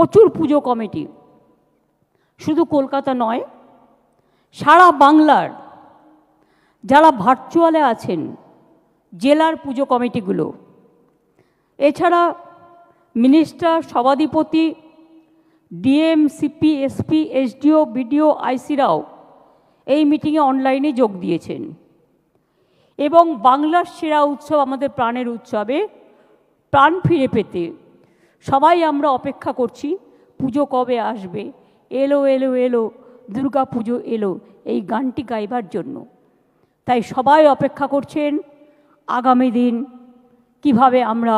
প্রচুর পুজো কমিটি। শুধু কলকাতা নয়, সারা বাংলার যারা ভার্চুয়ালে আছেন, জেলার পুজো কমিটিগুলো, এছাড়া মিনিস্টার সভাধিপতি DM CP SP SDO BDO আইসিরাও এই মিটিংয়ে অনলাইনে যোগ দিয়েছেন। এবং বাংলার সেরা উৎসব আমাদের প্রাণের উৎসবে, প্রাণ ফিরে পেতে সবাই আমরা অপেক্ষা করছি, পুজো কবে আসবে এলো এলো এলো, দুর্গা পুজো এলো, এই গানটি গাইবার জন্য তাই সবাই অপেক্ষা করছেন, আগামী দিন কীভাবে আমরা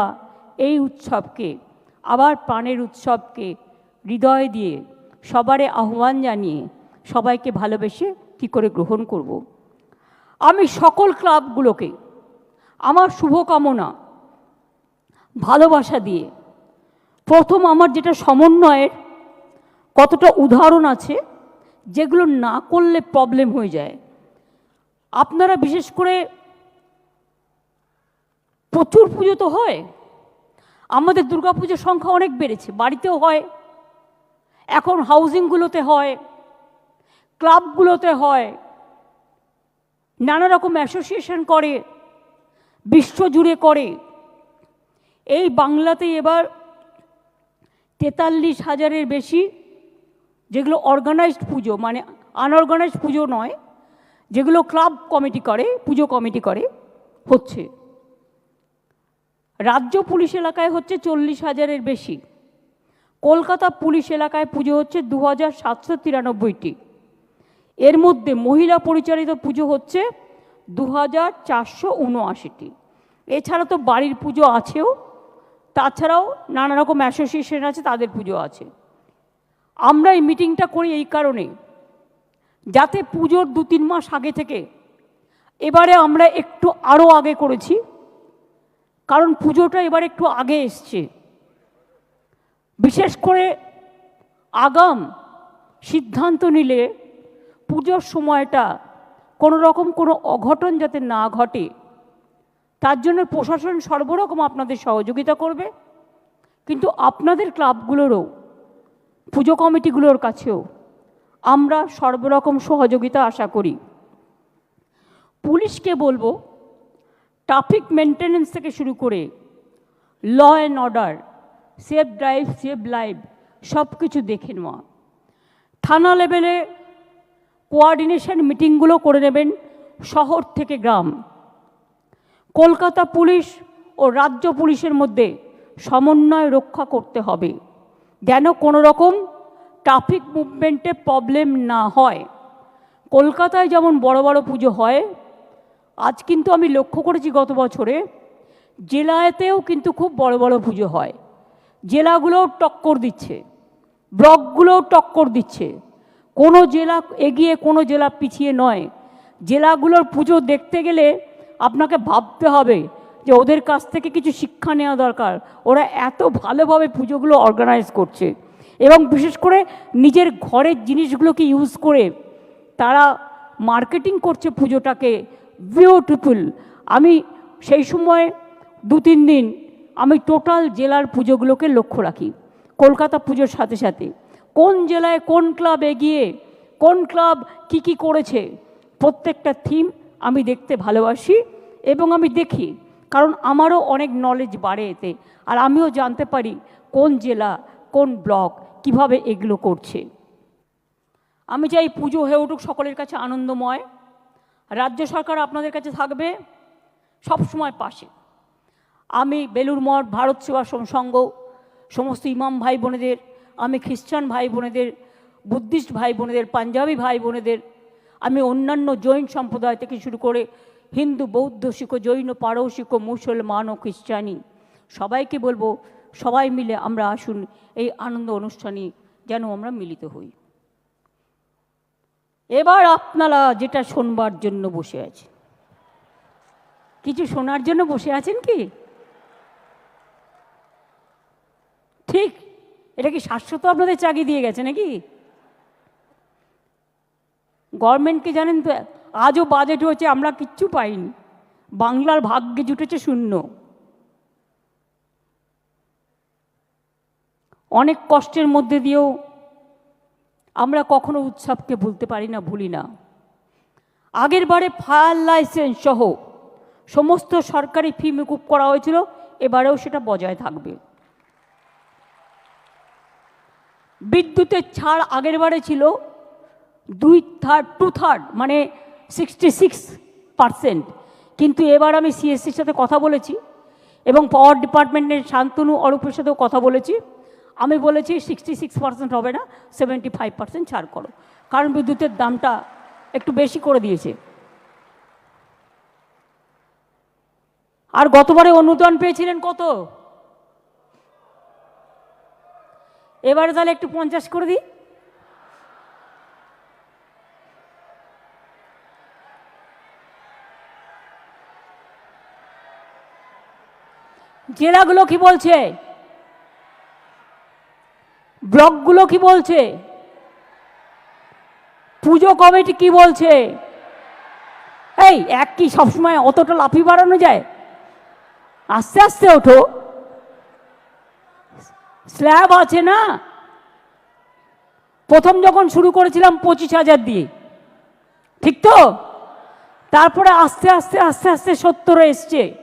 এই উৎসবকে, আবার প্রাণের উৎসবকে হৃদয় দিয়ে সবারে আহ্বান জানিয়ে সবাইকে ভালোবেসে কী করে গ্রহণ করব। আমি সকল ক্লাবগুলোকে আমার শুভকামনা, ভালোবাসা দিয়ে প্রথম আমার যেটা সমন্বয়ের কতটা উদাহরণ আছে, যেগুলো না করলে প্রবলেম হয়ে যায়। আপনারা বিশেষ করে প্রচুর পুজো তো হয়, আমাদের দুর্গাপুজোর সংখ্যা অনেক বেড়েছে, বাড়িতেও হয়, এখন হাউজিংগুলোতে হয় ক্লাবগুলোতে হয় নানা রকম অ্যাসোসিয়েশন করে, বিশ্বজুড়ে করে। এই বাংলাতে এবার তেতাল্লিশ হাজারের বেশি, যেগুলো অর্গানাইজড পুজো মানে আনঅর্গানাইজড পুজো নয়, যেগুলো ক্লাব কমিটি করে, পুজো কমিটি করে, হচ্ছে। রাজ্য পুলিশ এলাকায় হচ্ছে চল্লিশ হাজারের বেশি। কলকাতা পুলিশ এলাকায় পুজো হচ্ছে দু হাজার সাতশো তিরানব্বইটি। এর মধ্যে মহিলা পরিচালিত পুজো হচ্ছে দু হাজার চারশো উনআশিটি। এছাড়া তো বাড়ির পুজো আছেও। তাছাড়াও নানা রকম অ্যাসোসিয়েশন আছে, তাদের পুজো আছে। আমরা এই মিটিংটা করি এই কারণে, যাতে পুজোর দু তিন মাস আগে থেকে এবারে আমরা একটু আরও আগে করেছি, কারণ পুজোটা এবার একটু আগে এসছে। বিশেষ করে আগাম সিদ্ধান্ত নিলে পুজোর সময়টা কোনো রকম কোনো অঘটন যাতে না ঘটে তার জন্য প্রশাসন সর্বরকম আপনাদের সহযোগিতা করবে। কিন্তু আপনাদের ক্লাবগুলোরও, পুজো কমিটিগুলোর কাছেও আমরা সর্বরকম সহযোগিতা আশা করি। পুলিশকে বলব, ট্রাফিক মেনটেন্যান্স থেকে শুরু করে law and order safe drive safe live সব কিছু দেখে নেওয়া। থানা লেভেলে কোয়ার্ডিনেশন মিটিংগুলো করে নেবেন, শহর থেকে গ্রাম। কলকাতা পুলিশ ও রাজ্য পুলিশের মধ্যে সমন্বয় রক্ষা করতে হবে। যেন কোনো রকম ট্রাফিক মুভমেন্টে প্রবলেম না হয়। কলকাতায় যেমন বড় বড় পুজো হয়, আজ কিন্তু আমি লক্ষ্য করেছি গত বছরে জেলাতেও কিন্তু খুব বড় বড় পুজো হয়। জেলাগুলোও টক্কর দিচ্ছে, ব্লকগুলোও টক্কর দিচ্ছে। কোনো জেলা এগিয়ে কোনো জেলা পিছিয়ে নয়। জেলাগুলোর পুজো দেখতে গেলে আপনাকে ভাবতে হবে যে ওদের কাছ থেকে কিছু শিক্ষা নেওয়া দরকার। ওরা এত ভালোভাবে পুজোগুলো অর্গানাইজ করছে। এবং বিশেষ করে নিজের ঘরের জিনিসগুলোকে ইউজ করে তারা মার্কেটিং করছে পুজোটাকে বিউটিফুল আমি সেই সময় দু তিন দিন আমি টোটাল জেলার পুজোগুলোকে লক্ষ্য রাখি। কলকাতা পুজোর সাথে সাথে। কোন জেলায় কোন ক্লাব এগিয়ে, কোন ক্লাব কি কি করেছে, প্রত্যেকটা থিম আমি দেখতে ভালোবাসি এবং আমি দেখি, কারণ আমারও অনেক নলেজ বাড়ে এতে। আর আমিও জানতে পারি কোন জেলা, কোন ব্লক কীভাবে এগুলো করছে। আমি চাই পুজো হয়ে উঠুক সকলের কাছে আনন্দময়। রাজ্য সরকার আপনাদের কাছে থাকবে সবসময় পাশে। আমি বেলুর মঠ, ভারত সেবা সংঘ, সমস্ত ইমাম ভাই বোনেদের, আমি খ্রিস্টান ভাই বোনেদের, বুদ্ধিস্ট ভাই বোনেদের, পাঞ্জাবি ভাই বোনেদের আমি অন্যান্য জৈন সম্প্রদায় থেকে শুরু করে হিন্দু, বৌদ্ধ, শিখ, জৈন পারসিক মুসলমান ও খ্রিস্টানি সবাইকে বলব সবাই মিলে আমরা আসুন এই আনন্দ অনুষ্ঠানে যেন আমরা মিলিত হই। এবার আপনারা যেটা শোনবার জন্য বসে আছে কিছু শোনার জন্য বসে আছেন কি? ঠিক, এটা কি শাশ্বত আপনাদের চাকরি দিয়ে গেছে নাকি? গভর্নমেন্টকে জানেন তো, আজও বাজেট হয়েছে, আমরা কিচ্ছু পাইনি। বাংলার ভাগ্যে জুটেছে শূন্য। অনেক কষ্টের মধ্যে দিয়েও আমরা কখনো উৎসবকে ভুলতে পারি না, ভুলি না। আগের বারে ফায়ার লাইসেন্স সহ সমস্ত সরকারি ফি মুকুব করা হয়েছিল, এবারেও সেটা বজায় থাকবে। বিদ্যুতের ছাড় আগের বারে ছিল দুই থার্ড টু থার্ড মানে সিক্সটি সিক্স পারসেন্ট কিন্তু এবার আমি সিএসসির সাথে কথা বলেছি এবং পাওয়ার ডিপার্টমেন্টের শান্তনু অরূপের সাথেও কথা বলেছি। আমি বলেছি সিক্সটি সিক্স পার্সেন্ট হবে না সেভেন্টি ফাইভ পার্সেন্ট ছাড় করো। কারণ বিদ্যুতের দামটা একটু বেশি করে দিয়েছে। আর গতবারে অনুদান পেয়েছিলেন কত? এবারে তাহলে একটু পঞ্চাশ করে দিই। জেলাগুলো কি বলছে? ব্লকগুলো কি বলছে? পুজো কমিটি কি বলছে? এই, এক কি সবসময় অতটা লাফি বাড়ানো যায়? আস্তে আস্তে ওঠো। স্ল্যাব আছে না? প্রথম যখন শুরু করেছিলাম পঁচিশ হাজার দিয়ে। ঠিক তো? তারপরে আস্তে আস্তে আস্তে আস্তে সত্তরে এসছে।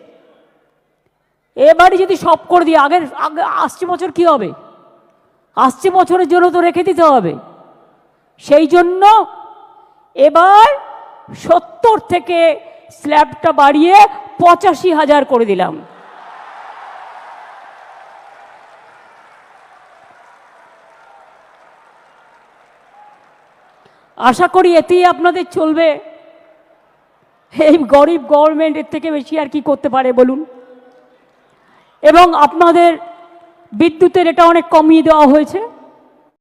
এবারে যদি সব করে দিই, আগের, আগে আসছে বছর কি হবে? আসছে বছরের জন্য তো রেখে দিতে হবে। সেই জন্য এবার সত্তর থেকে স্ল্যাবটা বাড়িয়ে পঁচাশি হাজার করে দিলাম। আশা করি এতেই আপনাদের চলবে। এই গরিব গভর্নমেন্টের থেকে বেশি আর কি করতে পারে, বলুন। এবং আপনাদের বিদ্যুতের এটা অনেক কমিয়ে দেওয়া হয়েছে।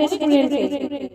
রেস্টুরেন্টে।